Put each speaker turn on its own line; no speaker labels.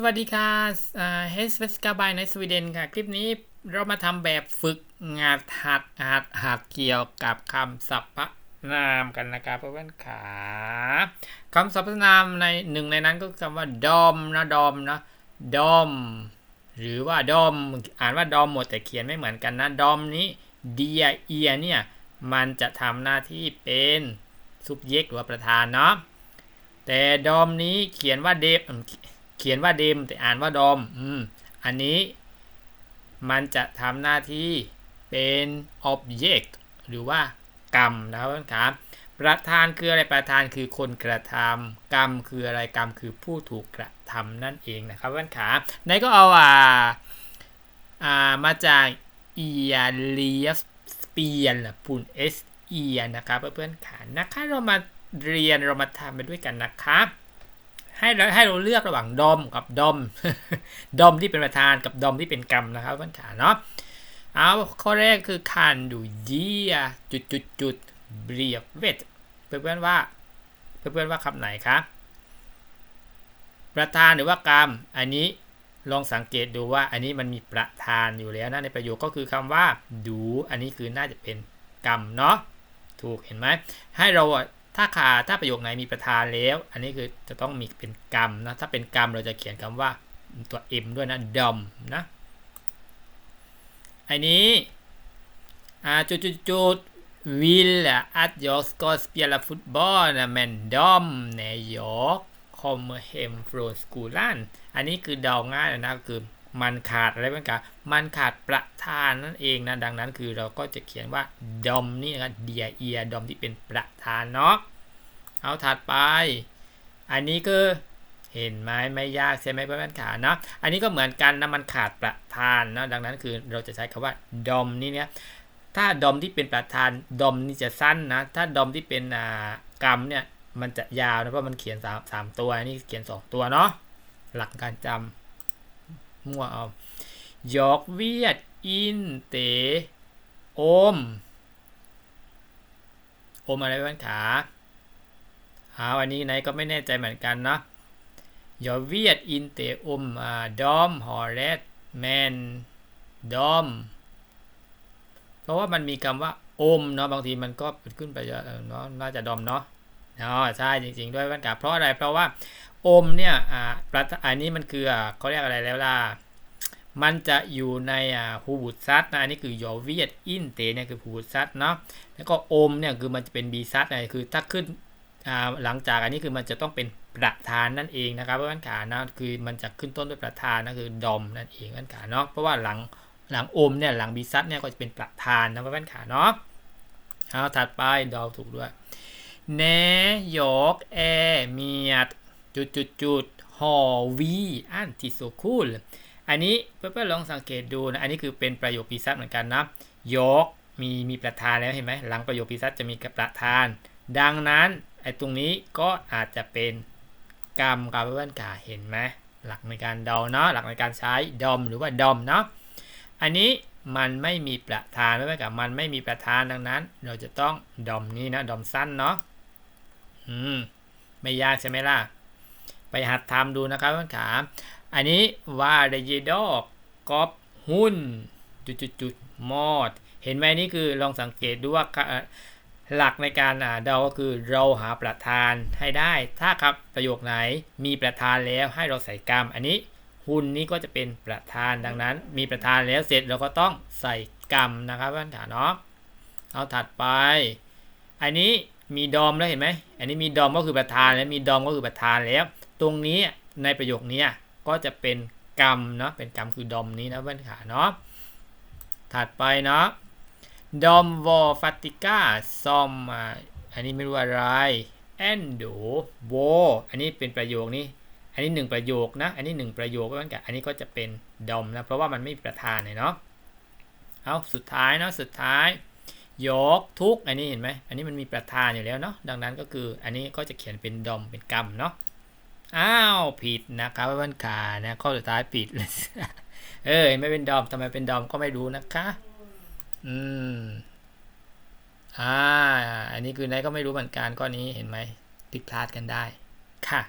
สวัสดีค่ะเฮสเวสกาบายในสวีเดนค่ะ คลิปนี้เรามาทำแบบฝึกงานหัดหัดหัดเกี่ยวกับคำสรรพนามกันนะครับเพื่อนๆขาคำสรรพนามในหนึ่งในนั้นก็คือคำว่าดอมนะดอมนะดอม หรือว่าดอมอ่านว่าดอมหมดแต่เขียนไม่เหมือนกันนะดอมนี้เดียเอียเนี่ยมันจะทำหน้าที่เป็น subject หรือว่าประธานเนาะแต่ดอมนี้เขียนว่าเดฟ เขียนว่าเดมแต่อ่านว่าดอมอืมอันนี้มันจะทำหน้าที่เป็น object หรือว่ากรรมนะครับครับประธานคืออะไรประธานคือคนกระทำกรรมคืออะไรกรรมคือผู้ถูกกระทำนั่นเองนะครับเพื่อนขาในก็เอาอ่าอ่ามาจากเอียเลียสเปียนพูนเอสเอียนะครับเพื่อนๆขานะคะเรามาเรียนเรามาทำไปด้วยกันนะครับ ให้เราให้เราเลือกระหว่างดอมกับดอมดอมที่เป็นประธานกับดอมที่เป็นกรรมนะครับเพื่อนขาเนาะเอาข้อแรกคือคันดูเยียจุดจุดจุดเบียเวทเพื่อนๆว่า เพื่อนๆว่าคำไหนครับประธานหรือว่ากรรมอันนี้ลองสังเกตดูว่าอันนี้มันมีประธานอยู่แล้วนะในประโยคก็คือคำว่าดู อันนี้คือน่าจะเป็นกรรมเนาะถูกเห็นไหมให้เรา ถ้าขาถ้าประโยคไหนมีประธานแล้ว อันนี้คือจะต้องมีเป็นกรรมนะ ถ้าเป็นกรรมเราจะเขียนคำว่าตัว m ด้วยนะดอมนะอันนี้จุดจุดจุด vill att jag ska spela fotboll men de när jag kommer hem från skolan อันนี้คือเดาง่ายนะคือ มันขาดอะไรบ้างกันมันขาดประธานนั่นเองนะ ดังนั้นคือเราก็จะเขียนว่าดอมนี่นะครับเดียเอียดอมที่เป็นประธานเนาะ เอาถัดไป อันนี้คือเห็นไหมไม่ยากใช่ไหมเพื่อนๆขาเนาะ อันนี้ก็เหมือนกันนะมันขาดประธานเนาะ ดังนั้นคือเราจะใช้คำว่าดอมนี่เนี่ย ถ้าดอมที่เป็นประธานดอมนี่จะสั้นนะ ถ้าดอมที่เป็นอ่ากรรมเนี่ยมันจะยาวนะเพราะมันเขียน3 3ตัวนี่เขียน2ตัวเนาะ หลักการจำ มั่วเอายอกเวียด อินเตโอม โอมอะไรบ้างขาอาอันนี้ไหนก็ไม่แน่ใจเหมือนกันเนาะยอเวียด อินเตอมอ่าดอมฮอร์เรตแมนดอม เพราะว่ามันมีคำว่าอมเนาะบางทีมันก็ขึ้นไปเนาะน่าจะดอมเนาะอ๋อใช่จริง ๆ ด้วยวันกาเพราะอะไรเพราะว่า อมเนี่ยอ่าอันนี้มันคืออ่าเขาเรียกอะไรแล้วล่ะมันจะอยู่ในอ่าฮูบุตซัตนะอันนี้คือยอเวียดอินเตเนี่ยคือฮูบุตซัตเนาะแล้วก็อมเนี่ยคือมันจะเป็นบีซัตนะคือถ้าขึ้นอ่าหลังจากอันนี้คือมันจะต้องเป็นประธานนั่นเองนะครับเพื่อนขานะคือมันจะขึ้นต้นด้วยประธานนะคือดอมนั่นเองเพื่อนขาเนาะเพราะว่าหลังหลังอมเนี่ยหลังบีซัตเนี่ยก็จะเป็นประธานนะเพื่อนขาเนาะเอาถัดไปดอถูกด้วยเนยอกแอเมียด จุดจุดจุดฮอวีอันที่โซคูลอันนี้เพื่อนๆลองสังเกตดูนะ อันนี้คือเป็นประโยคพิซัตเหมือนกันนะยกมีมีประธานแล้วเห็นไหมหลังประโยคพิซัตจะมีกับประธาน ดังนั้นไอ้ตรงนี้ก็อาจจะเป็นกรรมกับเพื่อนกาเห็นไหมหลักในการเดาเนาะหลักในการใช้ดอมหรือว่าดอมเนาะอันนี้มันไม่มีประธานไม่กับมันไม่มีประธานดังนั้น เราจะต้องดอมนี้นะดอมสั้นเนาะอืมไม่ยากใช่ไหมล่ะ ไปหัดทำดูนะครับท่านขาอันนี้ว่าเดยดอกกอบหุ้นจุดจุดจุดมอด เห็นไหมนี่คือลองสังเกตดูว่าหลักในการเดาก็คือเราหาประธานให้ได้ ถ้าครับประโยคไหนมีประธานแล้วให้เราใส่กรรม อันนี้หุ้นนี้ก็จะเป็นประธานดังนั้น มีประธานแล้วเสร็จเราก็ต้องใส่กรรมนะครับท่านขาเนาะเอาถัดไป อันนี้มีดอมแล้วเห็นไหม อันนี้มีดอมก็คือประธานแล้วมีดอมก็คือประธานแล้ว ตรงนี้ในประโยคนี้ก็จะเป็นกรรมเนาะเป็นกรรมคือดอมนี้นะเพื่อนขาเนาะถัดไปเนาะดอมวอฟัติก้าซอมอันนี้ไม่รู้อะไรแอนโดโวอันนี้เป็นประโยคนี้ อันนี้หนึ่งประโยคนะ อันนี้หนึ่งประโยคเพื่อนกันอันนี้ก็จะเป็นดอมนะ เพราะว่ามันไม่มีประธานเนาะ เอาสุดท้ายเนาะ สุดท้าย ยกทุก อันนี้เห็นไหม อันนี้มันมีประธานอยู่แล้วเนาะ ดังนั้นก็คือ อันนี้ก็จะเขียนเป็นดอม เป็นกรรมเนาะ อ้าวผิดนะครับเพื่อนขานะข้อสุดท้ายผิดเลยเออไม่เป็นดอมทำไมเป็นดอมก็ไม่รู้นะคะ อืมอ่า อันนี้คือไหนก็ไม่รู้เหมือนกันข้อนี้เห็นไหมผิดพลาดกันได้ ค่ะ